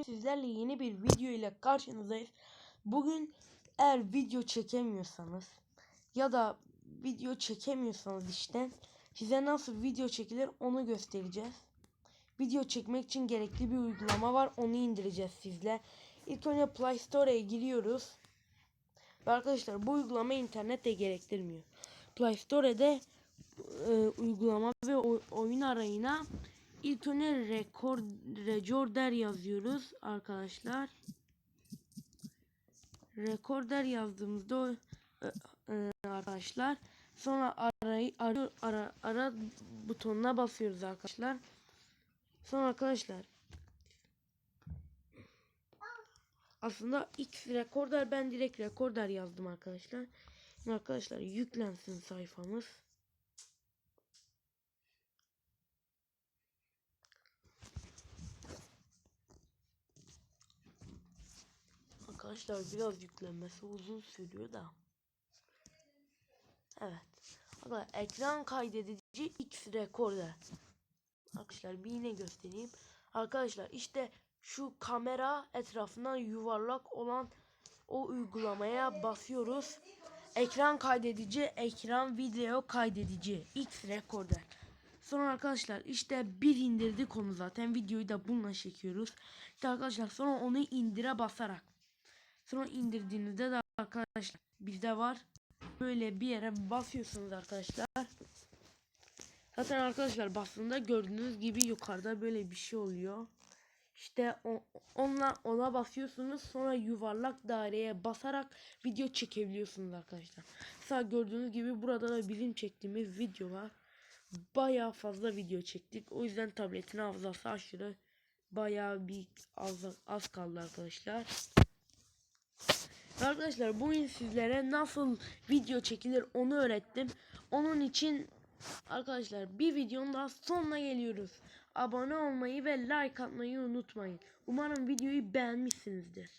Bugün sizlerle yeni bir video ile karşınızdayız. Bugün eğer video çekemiyorsanız ya da video çekemiyorsanız işte size nasıl video çekilir onu göstereceğiz. Video çekmek için gerekli bir uygulama var. Onu indireceğiz sizle. İlk önce Play Store'ya giriyoruz. Ve arkadaşlar bu uygulama internet de gerektirmiyor. Play Store'da e, uygulama ve oyun arayına ilk önce record recorder yazıyoruz arkadaşlar. Recorder yazdığımızda e, e, arkadaşlar sonra arayı ara, ara, ara butonuna basıyoruz arkadaşlar. Sonra arkadaşlar aslında X recorder ben direkt recorder yazdım arkadaşlar. Şimdi arkadaşlar yüklensin sayfamız. Arkadaşlar biraz yüklenmesi uzun sürüyor da. Evet. Arkadaşlar ekran kaydedici X recorder. Arkadaşlar bir yine göstereyim. Arkadaşlar işte şu kamera etrafından yuvarlak olan o uygulamaya basıyoruz. Ekran kaydedici, ekran video kaydedici X recorder. Sonra arkadaşlar işte bir indirdik onu zaten videoyu da bununla çekiyoruz. İşte arkadaşlar sonra onu indire basarak. Sonra indirdiğinizde de arkadaşlar bizde var. Böyle bir yere basıyorsunuz arkadaşlar. Zaten arkadaşlar bastığında gördüğünüz gibi yukarıda böyle bir şey oluyor. İşte o, ona basıyorsunuz sonra yuvarlak daireye basarak video çekebiliyorsunuz arkadaşlar. Mesela gördüğünüz gibi burada da bizim çektiğimiz videolar bayağı fazla video çektik. O yüzden tabletin hafızası aşırı bayağı bir az, az kaldı arkadaşlar. Arkadaşlar bugün sizlere nasıl video çekilir onu öğrettim. Onun için arkadaşlar bir videonun daha sonuna geliyoruz. Abone olmayı ve like atmayı unutmayın. Umarım videoyu beğenmişsinizdir.